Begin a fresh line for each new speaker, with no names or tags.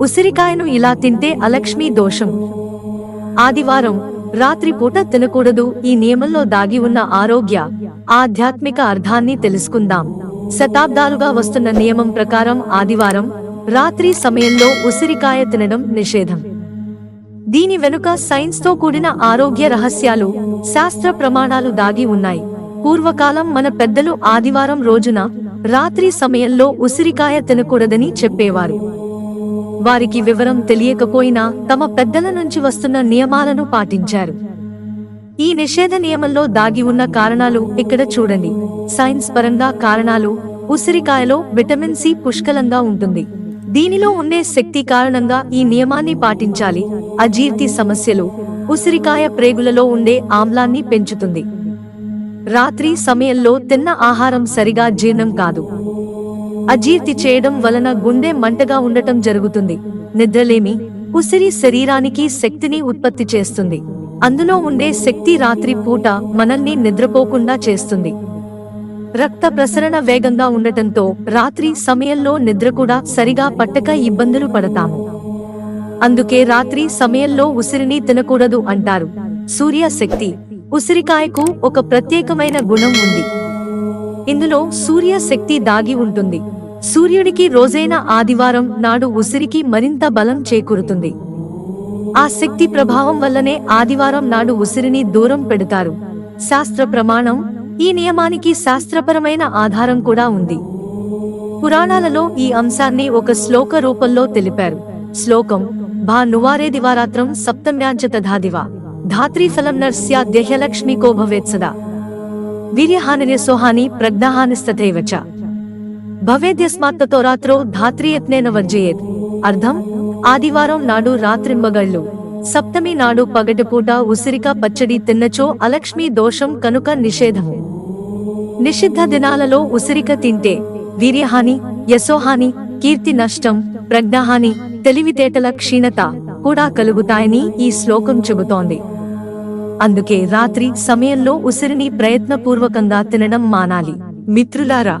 ఉసిరికాయను ఇలా తింటే అలక్ష్మీ దోషం. ఆదివారం రాత్రిపూట తినకూడదు ఈ నియమంలో దాగి ఉన్న ఆరోగ్య ఆధ్యాత్మిక అర్థాన్ని తెలుసుకుందాం. శతాబ్దాలుగా వస్తున్న నియమం ప్రకారం ఆదివారం రాత్రి సమయంలో ఉసిరికాయ తినడం నిషేధం. దీని వెనుక సైన్స్తో కూడిన ఆరోగ్య రహస్యాలు శాస్త్ర ప్రమాణాలు దాగి ఉన్నాయి. పూర్వకాలం మన పెద్దలు ఆదివారం రోజున రాత్రి సమయంలో ఉసిరికాయ తినకూడదని చెప్పేవారు. వారికి వివరం తెలియకపోయినా తమ పెద్దల నుంచి వస్తున్న నియమాలను పాటించారు. ఈ నిషేధ నియమంలో దాగి ఉన్న కారణాలు ఇక్కడ చూడండి. సైన్స్ పరంగా కారణాలు ఉసిరికాయలో విటమిన్ సి పుష్కలంగా ఉంటుంది. దీనిలో ఉండే శక్తి కారణంగా ఈ నియమాన్ని పాటించాలి. అజీర్తి సమస్యలు ఉసిరికాయ ప్రేగులలో ఉండే ఆమ్లాన్ని పెంచుతుంది. రాత్రి సమయంలో తిన్న ఆహారం సరిగా జీర్ణం కాదు. అజీర్తి చేయడం వలన గుండె మంటగా ఉండటం జరుగుతుంది. నిద్రలేమి ఉసిరి శరీరానికి శక్తిని ఉత్పత్తి చేస్తుంది. అందులో ఉండే శక్తి రాత్రి పూట మనల్ని నిద్రపోకుండా చేస్తుంది. రక్త ప్రసరణ వేగంగా ఉండటంతో రాత్రి సమయంలో నిద్ర కూడా సరిగా పట్టక ఇబ్బందులు పడతాము. అందుకే రాత్రి సమయంలో ఉసిరిని తినకూడదు అంటారు. సూర్య శక్తి ఉసిరికాయకు ఒక ప్రత్యేకమైన గుణం ఉంది. ఇందులో సూర్య శక్తి దాగి ఉంటుంది. సూర్యుడికి రోజైన ఆదివారం నాడు ఉసిరికి మరింత బలం చేకూరుతుంది. ఆ శక్తి ప్రభావం వల్లనే ఆదివారం నాడు ఉసిరిని దూరం పెడతారు. శాస్త్ర ప్రమాణం ఈ నియమానికి శాస్త్రపరమైన ఆధారం కూడా ఉంది. పురాణాలలో ఈ అంశాన్ని ఒక శ్లోక రూపంలో తెలిపారు. శ్లోకం భా నువారే దివారాత్రం సప్తమ్యాంచ తథాదివా నర్స్యా నర్స్యాద్యహ్యలక్ష్మీకో కోభవేత్సదా వీర్యహానిని సోహాని ప్రజ్ఞహానిస్తథైవ చ భవేద్యస్మాత్తతో రాత్రో ధాత్రియత్నేన వర్జయేత్. అర్థం? ఆదివారం నాడు రాత్రింబగళ్ళు. సప్తమి నాడు పగటిపూట ఉసిరిక పచ్చడి తిన్నచో అలక్ష్మీ దోషం కనుక నిషేధము. నిషిద్ధ దినాలలో ఉసిరిక తింటే వీర్యహాని యశోహాని కీర్తి నష్టం ప్రజ్ఞహాని తెలివితేటల క్షీణత కూడా కలుగుతాయని ఈ శ్లోకం చెబుతోంది. అందుకే రాత్రి సమయంలో ఉసిరిని ప్రయత్నపూర్వకంగా తినడం మానాలి. మిత్రులారా